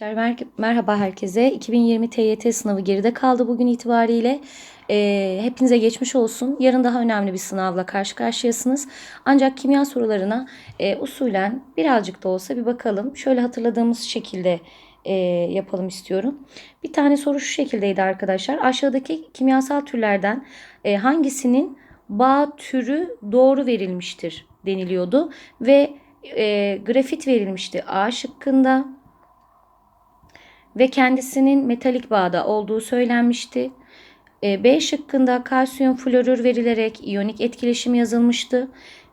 Mer- Merhaba herkese. 2020 TYT sınavı geride kaldı bugün itibariyle. Ee, hepinize geçmiş olsun. Yarın daha önemli bir sınavla karşı karşıyasınız. Ancak kimya sorularına e, usulen birazcık da olsa bir bakalım. Şöyle hatırladığımız şekilde e, yapalım istiyorum. Bir tane soru şu şekildeydi arkadaşlar. Aşağıdaki kimyasal türlerden e, hangisinin bağ türü doğru verilmiştir deniliyordu. Ve e, grafit verilmişti A şıkkında ve kendisinin metalik bağda olduğu söylenmişti. E, B şıkkında kalsiyum florür verilerek iyonik etkileşim yazılmıştı.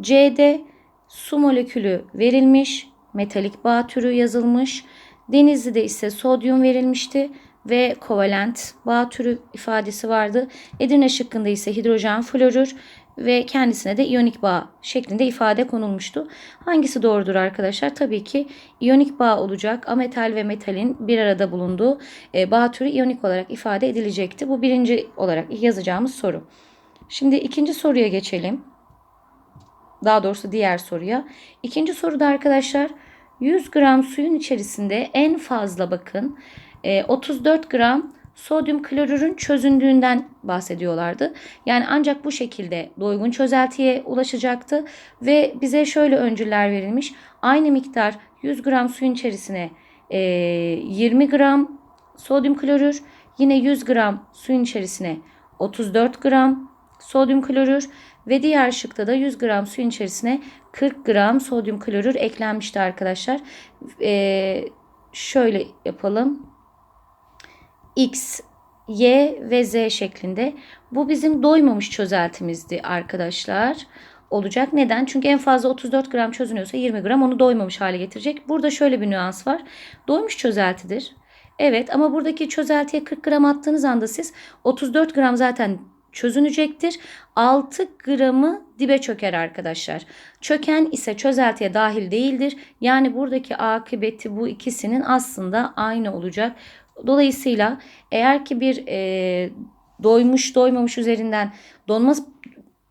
C'de su molekülü verilmiş, metalik bağ türü yazılmış. Denizli'de ise sodyum verilmişti ve kovalent bağ türü ifadesi vardı. Edirne şıkkında ise hidrojen florür ve kendisine de iyonik bağ şeklinde ifade konulmuştu. Hangisi doğrudur arkadaşlar? Tabii ki iyonik bağ olacak. Ametal ve metalin bir arada bulunduğu e, bağ türü iyonik olarak ifade edilecekti. Bu birinci olarak yazacağımız soru. Şimdi ikinci soruya geçelim. Daha doğrusu diğer soruya. İkinci soruda arkadaşlar 100 gram suyun içerisinde en fazla bakın 34 e, gram sodyum klorürün çözündüğünden bahsediyorlardı. Yani ancak bu şekilde doygun çözeltiye ulaşacaktı ve bize şöyle öncüller verilmiş. Aynı miktar 100 gram suyun içerisine 20 e, gram sodyum klorür, yine 100 gram suyun içerisine 34 gram sodyum klorür ve diğer şıkta da 100 gram suyun içerisine 40 gram sodyum klorür eklenmişti arkadaşlar. Ee, şöyle yapalım. X, Y ve Z şeklinde. Bu bizim doymamış çözeltimizdi arkadaşlar. Olacak. Neden? Çünkü en fazla 34 gram çözünüyorsa 20 gram onu doymamış hale getirecek. Burada şöyle bir nüans var. Doymuş çözeltidir. Evet ama buradaki çözeltiye 40 gram attığınız anda siz 34 gram zaten çözünecektir. 6 gramı dibe çöker arkadaşlar. Çöken ise çözeltiye dahil değildir. Yani buradaki akıbeti bu ikisinin aslında aynı olacak. Dolayısıyla eğer ki bir e, doymuş doymamış üzerinden donma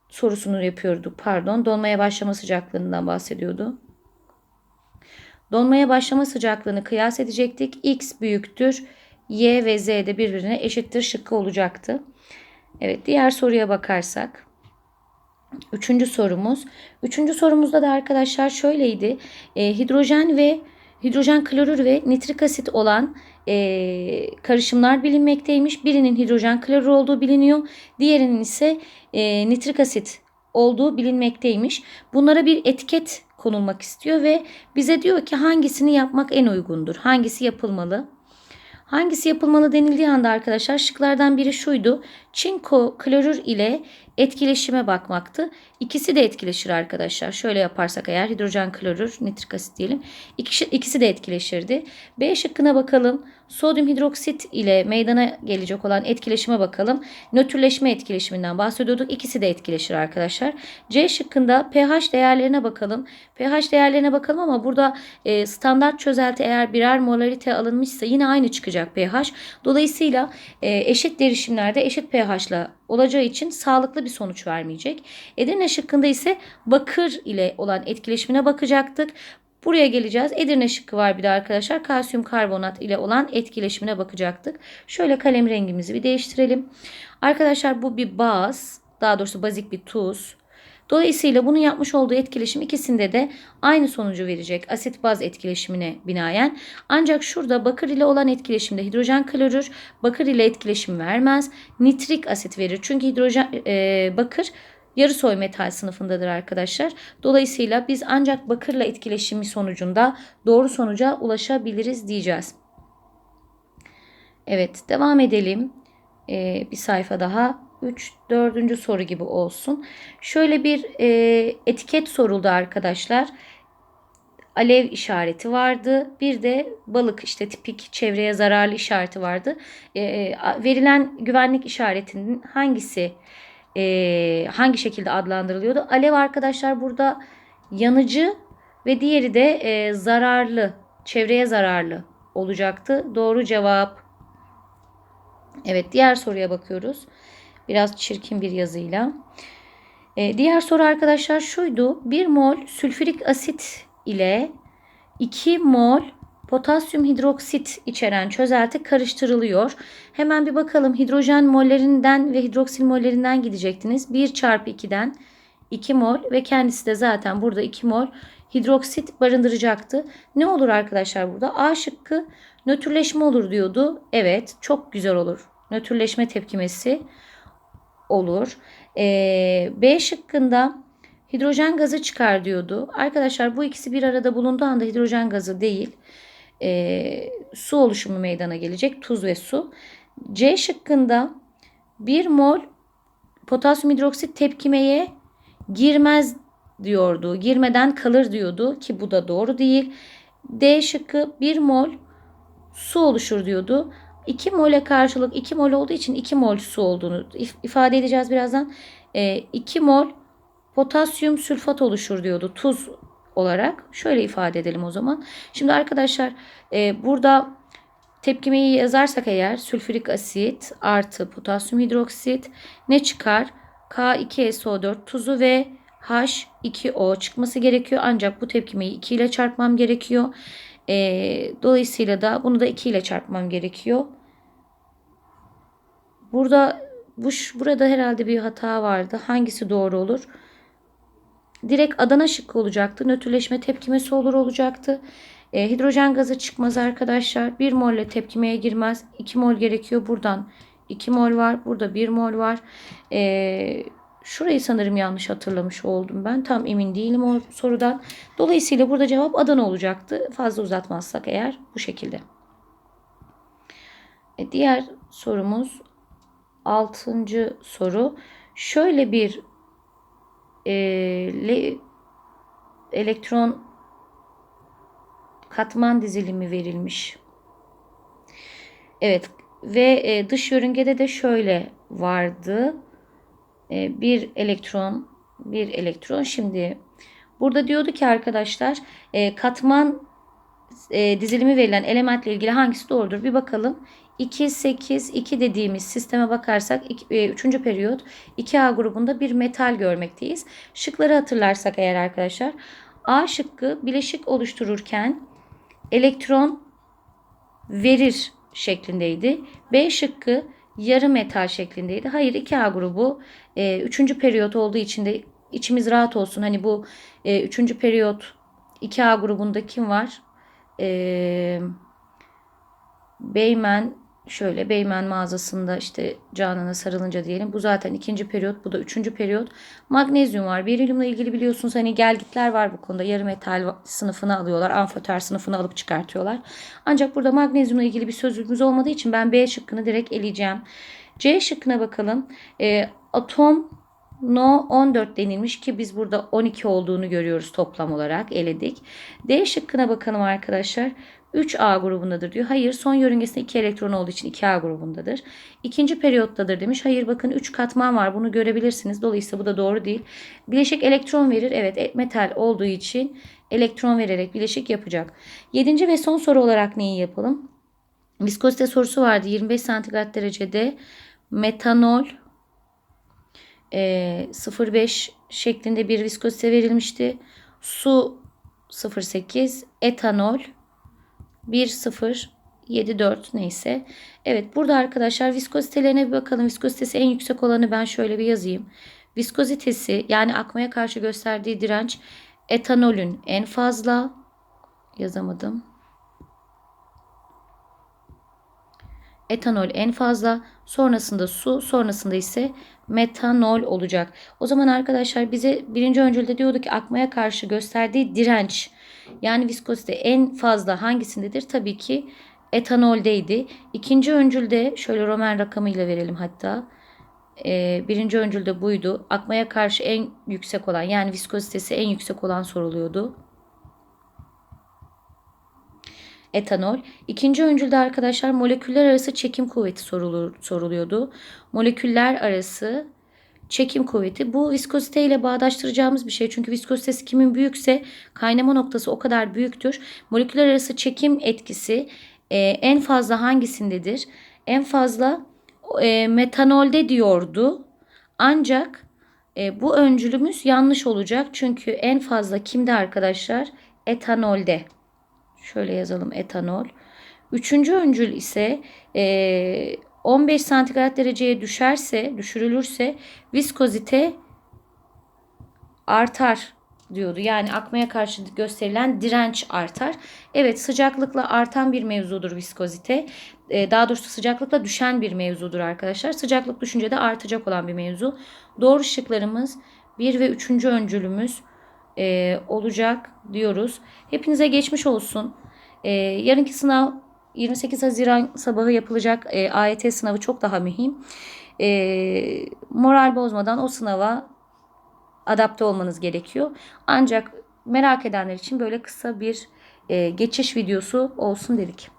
sorusunu yapıyorduk. Pardon donmaya başlama sıcaklığından bahsediyordu. Donmaya başlama sıcaklığını kıyas edecektik. X büyüktür. Y ve Z de birbirine eşittir şıkkı olacaktı. Evet diğer soruya bakarsak. Üçüncü sorumuz. Üçüncü sorumuzda da arkadaşlar şöyleydi. E, hidrojen ve hidrojen klorür ve nitrik asit olan e, karışımlar bilinmekteymiş. Birinin hidrojen klorür olduğu biliniyor. Diğerinin ise e, nitrik asit olduğu bilinmekteymiş. Bunlara bir etiket konulmak istiyor ve bize diyor ki hangisini yapmak en uygundur? Hangisi yapılmalı? Hangisi yapılmalı denildiği anda arkadaşlar şıklardan biri şuydu. Çinko klorür ile etkileşime bakmaktı. İkisi de etkileşir arkadaşlar. Şöyle yaparsak eğer hidrojen klorür, nitrik asit diyelim. İkisi, ikisi de etkileşirdi. B şıkkına bakalım. Sodyum hidroksit ile meydana gelecek olan etkileşime bakalım. Nötrleşme etkileşiminden bahsediyorduk. İkisi de etkileşir arkadaşlar. C şıkkında pH değerlerine bakalım. pH değerlerine bakalım ama burada e, standart çözelti eğer birer molarite alınmışsa yine aynı çıkacak pH. Dolayısıyla e, eşit derişimlerde eşit pH ile olacağı için sağlıklı bir sonuç vermeyecek. Edirne şıkkında ise bakır ile olan etkileşimine bakacaktık. Buraya geleceğiz. Edirne şıkkı var bir de arkadaşlar. Kalsiyum karbonat ile olan etkileşimine bakacaktık. Şöyle kalem rengimizi bir değiştirelim. Arkadaşlar bu bir baz. Daha doğrusu bazik bir tuz. Dolayısıyla bunun yapmış olduğu etkileşim ikisinde de aynı sonucu verecek asit baz etkileşimine binaen. Ancak şurada bakır ile olan etkileşimde hidrojen klorür bakır ile etkileşim vermez. Nitrik asit verir. Çünkü hidrojen e, bakır yarı soy metal sınıfındadır arkadaşlar. Dolayısıyla biz ancak bakırla etkileşimi sonucunda doğru sonuca ulaşabiliriz diyeceğiz. Evet devam edelim. Ee, bir sayfa daha. 3, 4. soru gibi olsun. Şöyle bir e, etiket soruldu arkadaşlar. Alev işareti vardı. Bir de balık işte tipik çevreye zararlı işareti vardı. E, verilen güvenlik işaretinin hangisi e, hangi şekilde adlandırılıyordu? Alev arkadaşlar burada yanıcı ve diğeri de e, zararlı, çevreye zararlı olacaktı. Doğru cevap. Evet diğer soruya bakıyoruz. Biraz çirkin bir yazıyla. E, diğer soru arkadaşlar şuydu. 1 mol sülfürik asit ile 2 mol potasyum hidroksit içeren çözelti karıştırılıyor. Hemen bir bakalım hidrojen mollerinden ve hidroksil mollerinden gidecektiniz. 1 çarpı 2'den 2 mol ve kendisi de zaten burada 2 mol hidroksit barındıracaktı. Ne olur arkadaşlar burada? A şıkkı nötrleşme olur diyordu. Evet çok güzel olur. Nötrleşme tepkimesi olur. Ee, B şıkkında hidrojen gazı çıkar diyordu. Arkadaşlar bu ikisi bir arada bulunduğu anda hidrojen gazı değil e, su oluşumu meydana gelecek. Tuz ve su. C şıkkında 1 mol potasyum hidroksit tepkimeye girmez diyordu. Girmeden kalır diyordu ki bu da doğru değil. D şıkkı 1 mol su oluşur diyordu. 2 mole karşılık 2 mol olduğu için 2 mol su olduğunu ifade edeceğiz birazdan. 2 mol potasyum sülfat oluşur diyordu tuz olarak. Şöyle ifade edelim o zaman. Şimdi arkadaşlar e, burada tepkimeyi yazarsak eğer sülfürik asit artı potasyum hidroksit ne çıkar? K2SO4 tuzu ve H2O çıkması gerekiyor. Ancak bu tepkimeyi 2 ile çarpmam gerekiyor. E, dolayısıyla da bunu da 2 ile çarpmam gerekiyor. Burada bu burada herhalde bir hata vardı. Hangisi doğru olur? Direkt Adana şıkkı olacaktı. Nötrleşme tepkimesi olur olacaktı. E, hidrojen gazı çıkmaz arkadaşlar. 1 molle tepkimeye girmez. 2 mol gerekiyor. Buradan 2 mol var. Burada 1 mol var. E, şurayı sanırım yanlış hatırlamış oldum ben. Tam emin değilim o sorudan. Dolayısıyla burada cevap Adana olacaktı. Fazla uzatmazsak eğer bu şekilde. E, diğer sorumuz 6. soru. Şöyle bir e, le, elektron katman dizilimi verilmiş. Evet ve e, dış yörüngede de şöyle vardı. E, bir elektron, bir elektron. Şimdi burada diyordu ki arkadaşlar e, katman e, dizilimi verilen elementle ilgili hangisi doğrudur? Bir bakalım. 2, 8, 2 dediğimiz sisteme bakarsak 3. E, periyot 2A grubunda bir metal görmekteyiz. Şıkları hatırlarsak eğer arkadaşlar A şıkkı bileşik oluştururken elektron verir şeklindeydi. B şıkkı yarı metal şeklindeydi. Hayır 2A grubu 3. E, periyot olduğu için de içimiz rahat olsun. Hani bu 3. E, periyot 2A grubunda kim var? Eee Beymen şöyle Beymen mağazasında işte Canan'a sarılınca diyelim. Bu zaten ikinci periyot. Bu da üçüncü periyot. Magnezyum var. Berilyumla ilgili biliyorsunuz hani gelgitler var bu konuda. Yarı metal sınıfını alıyorlar. Amfoter sınıfını alıp çıkartıyorlar. Ancak burada magnezyumla ilgili bir sözümüz olmadığı için ben B şıkkını direkt eleyeceğim. C şıkkına bakalım. E, atom No 14 denilmiş ki biz burada 12 olduğunu görüyoruz toplam olarak eledik. D şıkkına bakalım arkadaşlar. 3A grubundadır diyor. Hayır son yörüngesinde 2 elektron olduğu için 2A grubundadır. İkinci periyottadır demiş. Hayır bakın 3 katman var bunu görebilirsiniz. Dolayısıyla bu da doğru değil. Bileşik elektron verir. Evet e, metal olduğu için elektron vererek bileşik yapacak. Yedinci ve son soru olarak neyi yapalım? Viskozite sorusu vardı. 25 santigrat derecede metanol e, 0,5 şeklinde bir viskozite verilmişti. Su 0,8 etanol 1,074 neyse. Evet burada arkadaşlar viskozitelerine bir bakalım. Viskozitesi en yüksek olanı ben şöyle bir yazayım. Viskozitesi yani akmaya karşı gösterdiği direnç etanolün en fazla yazamadım. Etanol en fazla, sonrasında su, sonrasında ise metanol olacak. O zaman arkadaşlar bize birinci öncülde diyordu ki akmaya karşı gösterdiği direnç yani viskozite en fazla hangisindedir? Tabii ki etanoldeydi. İkinci öncülde şöyle Roman rakamıyla verelim hatta. Ee, birinci öncülde buydu. Akmaya karşı en yüksek olan yani viskozitesi en yüksek olan soruluyordu. Etanol. İkinci öncülde arkadaşlar moleküller arası çekim kuvveti sorulur, soruluyordu. Moleküller arası çekim kuvveti. Bu viskozite ile bağdaştıracağımız bir şey. Çünkü viskozitesi kimin büyükse kaynama noktası o kadar büyüktür. Moleküler arası çekim etkisi e, en fazla hangisindedir? En fazla e, metanolde diyordu. Ancak e, bu öncülümüz yanlış olacak. Çünkü en fazla kimde arkadaşlar? Etanolde. Şöyle yazalım etanol. Üçüncü öncül ise e, 15 santigrat dereceye düşerse, düşürülürse viskozite artar diyordu. Yani akmaya karşı gösterilen direnç artar. Evet sıcaklıkla artan bir mevzudur viskozite. Ee, daha doğrusu sıcaklıkla düşen bir mevzudur arkadaşlar. Sıcaklık düşünce de artacak olan bir mevzu. Doğru şıklarımız 1 ve 3. öncülümüz e, olacak diyoruz. Hepinize geçmiş olsun. E, yarınki sınav 28 Haziran sabahı yapılacak e, AYT sınavı çok daha mühim. E, moral bozmadan o sınava adapte olmanız gerekiyor. Ancak merak edenler için böyle kısa bir e, geçiş videosu olsun dedik.